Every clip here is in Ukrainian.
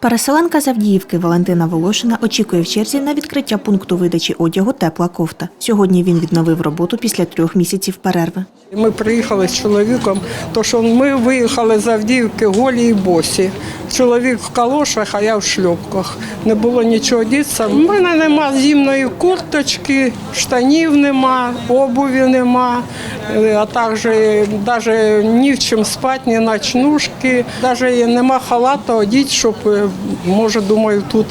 Переселенка з Авдіївки Валентина Волошина очікує в черзі на відкриття пункту видачі одягу Тепла кофта. Сьогодні він відновив роботу після трьох місяців перерви. Ми приїхали з чоловіком, то що ми виїхали з Авдіївки голі і босі. Чоловік в калошах, а я в шльопках. Не було нічого діться. У мене нема зімної курточки, штанів нема, обуві нема, е, а також навіть ні в чим спати, ні ночнушки. Навіть нема халата одіть, щоб, е, може, думаю, тут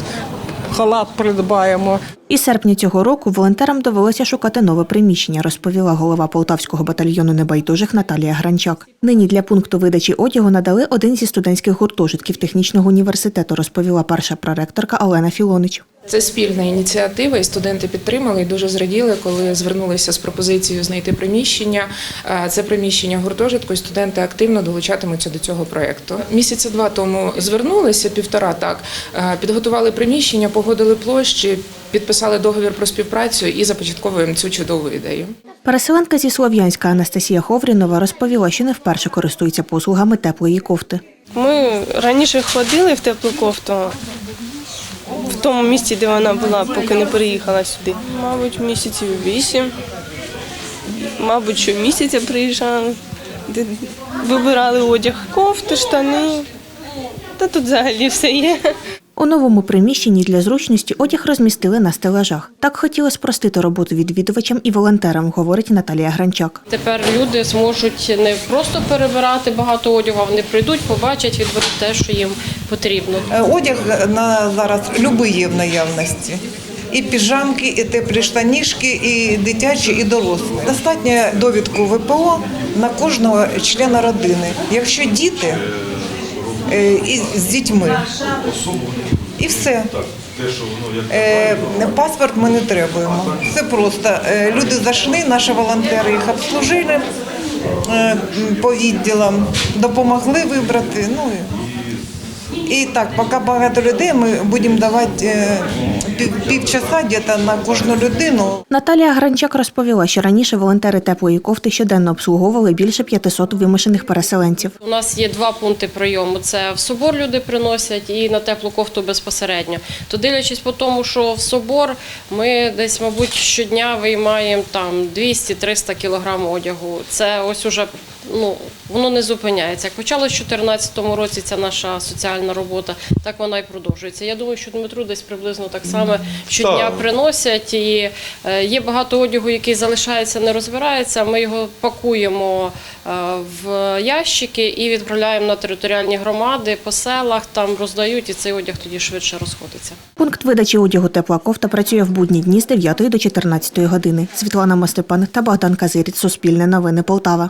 халат придбаємо. Із серпня цього року волонтерам довелося шукати нове приміщення, розповіла голова Полтавського батальйону небайдужих Наталія Гранчак. Нині для пункту видачі одягу надали один зі студентських гуртожитків технічного університету, розповіла перша проректорка Олена Філонич. Це спільна ініціатива, і студенти підтримали і дуже зраділи, коли звернулися з пропозицією знайти приміщення. Це приміщення гуртожитку, і студенти активно долучатимуться до цього проєкту. Місяця два тому звернулися, півтора так, підготували приміщення, погодили площі, підписали договір про співпрацю і започатковуємо цю чудову ідею. Переселенка зі Слов'янська Анастасія Ховрінова розповіла, що не вперше користується послугами теплої кофти. Ми раніше ходили в теплу кофту в тому місці, де вона була, поки не переїхала сюди. Мабуть, місяців вісім. Мабуть, що місяця приїжджали, де вибирали одяг. Кофти, штани. Та тут взагалі все є. У новому приміщенні для зручності одяг розмістили на стелажах. Так хотіли спростити роботу відвідувачам і волонтерам, говорить Наталія Гранчак. Тепер люди зможуть не просто перебирати багато одягу, а вони прийдуть, побачать, відберуть те, що їм потрібно. Е, Одяг на зараз любий є в наявності. І піжамки, і теплі штанішки, і дитячі, і дорослі. Достатньо довідку ВПО на кожного члена родини. Якщо діти е, і з дітьми, і все. Е, Паспорт ми не требуємо. Це просто е, люди зайшли, наші волонтери їх обслужили е, по відділам, допомогли вибрати. Ну, і- так, поки багато людей, ми будемо давати е, пів, півчаса десь на кожну людину. Наталія Гранчак розповіла, що раніше волонтери теплої кофти щоденно обслуговували більше 500 вимушених переселенців. У нас є два пункти прийому: це в собор люди приносять і на теплу кофту безпосередньо. То дивлячись по тому, що в собор ми десь, мабуть, щодня виймаємо там 200-300 кілограм одягу. Це ось уже ну воно не зупиняється. Як почалось в 2014 році ця наша соціальна робота, так вона і продовжується. Я думаю, що Дмитру десь приблизно так само щодня приносять. І е, є багато одягу, який залишається, не розбирається. Ми його пакуємо е, в ящики і відправляємо на територіальні громади по селах. Там роздають, і цей одяг тоді швидше розходиться. Пункт видачі одягу тепла кофта працює в будні дні з 9 до 14 години. Світлана Мостепан та Богдан Казиріць. Суспільне новини Полтава.